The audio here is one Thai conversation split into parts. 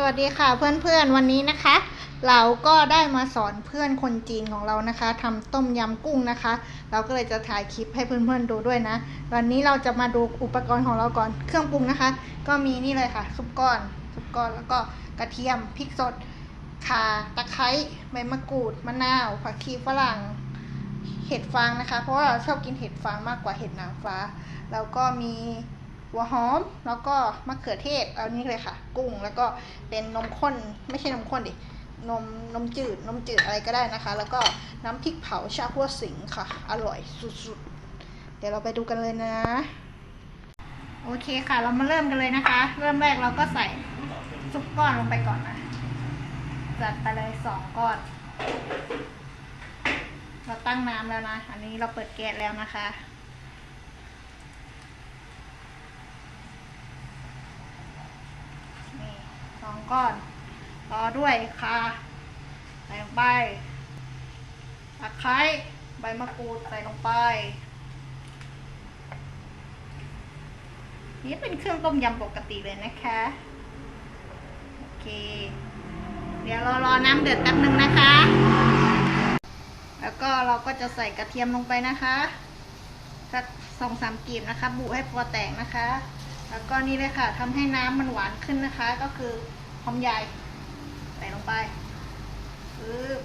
สวัสดีค่ะเพื่อนๆวันนี้นะคะ เราก็ได้มาสอนเพื่อนคนจีนของเรานะคะทำต้มยำกุ้งนะคะ เราก็เลยจะถ่ายคลิปให้เพื่อนๆดูด้วยนะ วันนี้เราจะมาดูอุปกรณ์ของเราก่อนเครื่องปรุงนะคะ ก็มีนี่เลยค่ะซุปก้อนซุปก้อนแล้วก็กระเทียมพริกสดข่าตะไคร้ใบมะกรูดมะนาวผักชีฝรั่งเห็ดฟางนะคะ เพราะว่าเราชอบกินเห็ดฟางมากกว่าเห็ดนางฟ้า แล้วก็มี หัวหอม แล้วก็มะเขือเทศ เอานี้เลยค่ะ กุ้ง แล้วก็เป็นนมข้น ไม่ใช่นมข้นดิ นมนมจืด นมจืดอะไรก็ได้นะคะ แล้วก็น้ำพริกเผาชาพัวสิงค่ะ อร่อยสุดๆ เดี๋ยวเราไปดูกันเลยนะ โอเคค่ะ เรามาเริ่มกันเลยนะคะ เริ่มแรกเราก็ใส่ซุปก้อนลงไปก่อนนะ จัดไปเลยสองก้อน เราตั้งน้ำแล้วนะ อันนี้เราเปิดแก๊สแล้วนะคะ นี่สอง ก้อนต่อด้วยคาใส่ลงไปตะไคร้ใบมะกรูดใส่ลงไป นี่เป็นเครื่องต้มยำปกติเลยนะคะ โอเค เดี๋ยวเรารอน้ำเดือดแป๊บนึงนะคะ แล้วก็เราก็จะใส่กระเทียมลงไปนะคะสักสองสามกลีบนะคะ บุให้พอแตกนะคะ แล้วก็นี่เลยค่ะทำให้น้ำมันหวานขึ้นนะคะ ก็คือ อมใหญ่ใส่ลงไปปึ๊บ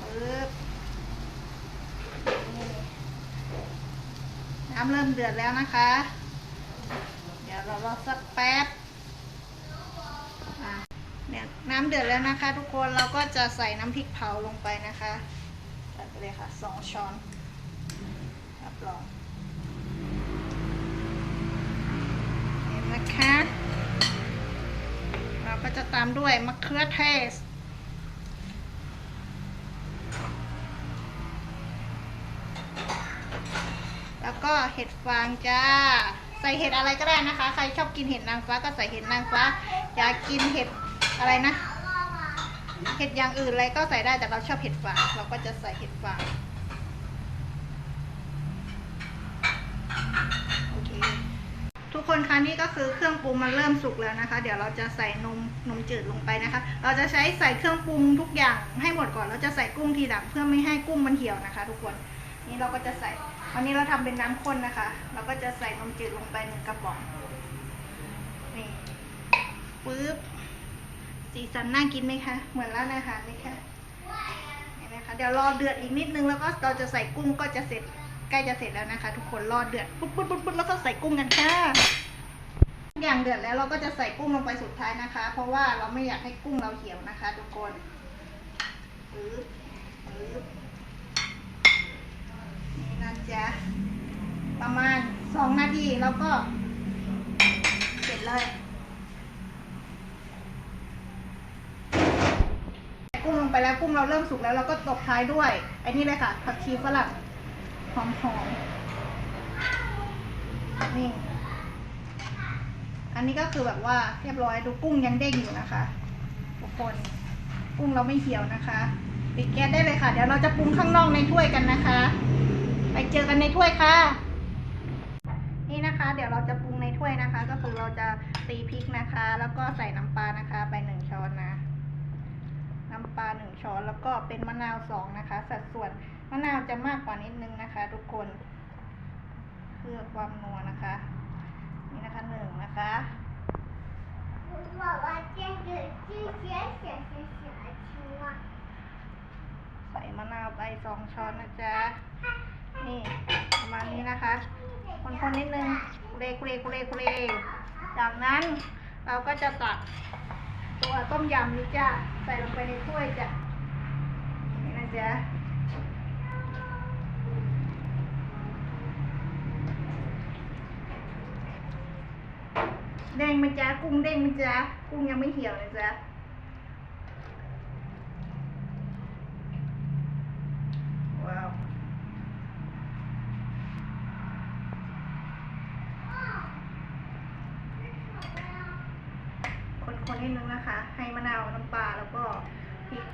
ปึ๊บน้ำเริ่มเดือดแล้วนะคะ เดี๋ยวเรารอสักแป๊บเนี่ยน้ำเดือดแล้วนะคะ ทุกคนเราก็จะใส่น้ำพริกเผาลงไปนะคะใส่ไปเลยค่ะสองช้อนรับรอง ก็จะตามด้วยมะเขือเทศ แล้วก็เห็ดฟางจ้า ใส่เห็ดอะไรก็ได้นะคะ ใครชอบกินเห็ดนางฟ้าก็ใส่เห็ดนางฟ้า อยากกินเห็ดอะไรนะ เห็ดอย่างอื่นอะไรก็ใส่ได้แต่เราชอบเห็ดฟาง เราก็จะใส่เห็ดฟาง โอเค ทุก คนคะนี่ก็คือเครื่องปรุงมันเริ่มสุกแล้วนะคะ เดี๋ยวเราจะใส่นมนมจืดลงไปนะคะ เราจะใช้ใส่เครื่องปรุงทุกอย่างให้หมดก่อนเราจะใส่กุ้งทีหลังเพื่อไม่ให้กุ้งมันเหี่ยวนะคะ ทุกคนนี่เราก็จะใส่วันนี้เราทำเป็นน้ำข้นนะคะ เราก็จะใส่นมจืดลงไปหนึ่งกระป๋องนี่ปึ๊บสีสันน่ากินไหมคะเหมือนร้านอาหารไหมคะเห็นไหมคะเดี๋ยวรอเดือดอีกนิดนึงแล้วก็เราจะใส่กุ้งก็จะเสร็จ ใกล้จะเสร็จแล้วนะคะ ทุกคนรอดเดือดปุ๊บปุ๊บปุ๊บปุ๊บแล้วก็ใส่กุ้งกันค่ะทุกอย่างเดือดแล้วเราก็จะใส่กุ้งลงไปสุดท้ายนะคะ เพราะว่าเราไม่อยากให้กุ้งเราเหี่ยวนะคะ ทุกคนปึ๊บปึ๊บนี่นะจ๊ะประมาณสองนาทีแล้วก็ เสร็จเลยใส่กุ้งลงไปแล้วกุ้งเราเริ่มสุกแล้วเราก็ตบท้ายด้วยไอ้นี่เลยค่ะผักชีฝรั่ง หอมหอมนี่ อันนี้ก็คือแบบว่าเรียบร้อยดูกุ้งยังเด้งอยู่นะคะ ทุกคนกุ้งเราไม่เหี่ยวนะคะปิดแก๊สได้เลยค่ะ เดี๋ยวเราจะปรุงข้างนอกในถ้วยกันนะคะ ไปเจอกันในถ้วยค่ะ นี่นะคะ เดี๋ยวเราจะปรุงในถ้วยนะคะ ก็คือเราจะตีพริกนะคะ แล้วก็ใส่น้ำปลานะคะ ไปหนึ่งช้อนนะ น้ปลาหนึ่งช้อน แล้วก็เป็นมะนาวสองนะคะ สัดส่วนมะนาวจะมากกว่านิดนึงนะคะ ทุกคนเพื่อความนัวนะคะ นี่นะคะหนึ่งนะคะใส่มะนาวไปสองช้อนนะจ๊ะ นี่ประมาณนี้นะคะ คนๆนิดนึงเลกเลกเลกเลรจากนั้นเราก็จะตัด ตัวต้มยำนี่จ้ะใส่ลงไปในถ้วยจ้ะนี่นะจ๊ะเด้งไหมจ๊ะกุ้งเด้งไหมจ๊ะกุ้งยังไม่เหี่ยวนะจ๊ะว้าว คนนิดนึงนะคะ ให้มะนาวน้ำปลาแล้วก็พริก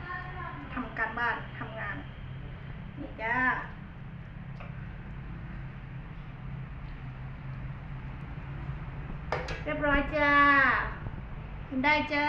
ทำการบ้านทำงาน นี่จ้าเรียบร้อยจ้ากินได้จ้า